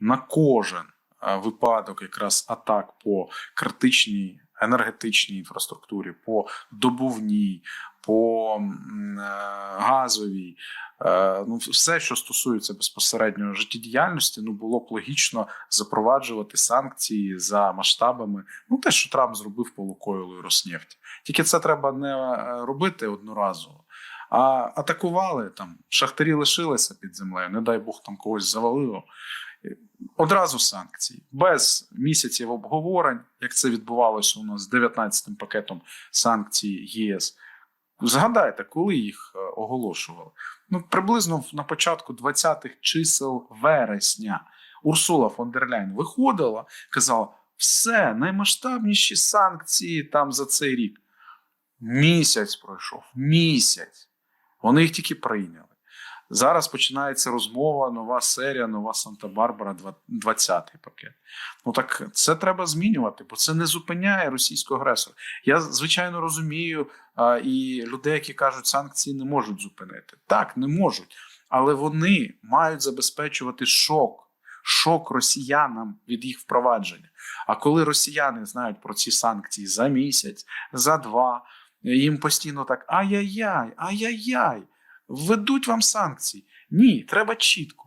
на кожен е, випадок якраз атак по критичній енергетичній інфраструктурі, по добувній, по е, газовій. Е, Ну, все, що стосується безпосередньо життєдіяльності, ну було б логічно запроваджувати санкції за масштабами. Ну, те, що Трамп зробив по Лукойлу і Роснефті. Тільки це треба не робити одноразово. А атакували там, шахтарі лишилися під землею, не дай Бог там когось завалило. Одразу санкції, без місяців обговорень, як це відбувалося у нас з 19-м пакетом санкцій ЄС. Згадайте, коли їх е, оголошували? Ну, приблизно на початку 20-х чисел вересня Урсула фон дер Ляйн виходила, казала: все, наймасштабніші санкції там за цей рік. Місяць пройшов, місяць. Вони їх тільки прийняли. Зараз починається розмова, нова серія, нова Санта-Барбара, 20-й пакет. Ну так це треба змінювати, бо це не зупиняє російського агресора. Я звичайно розумію а, і людей, які кажуть, санкції не можуть зупинити. Так, не можуть, але вони мають забезпечувати шок, шок росіянам від їх впровадження. А коли росіяни знають про ці санкції за місяць, за два, їм постійно так ай-яй-яй, ай-яй-яй, введуть вам санкції. Ні, треба чітко.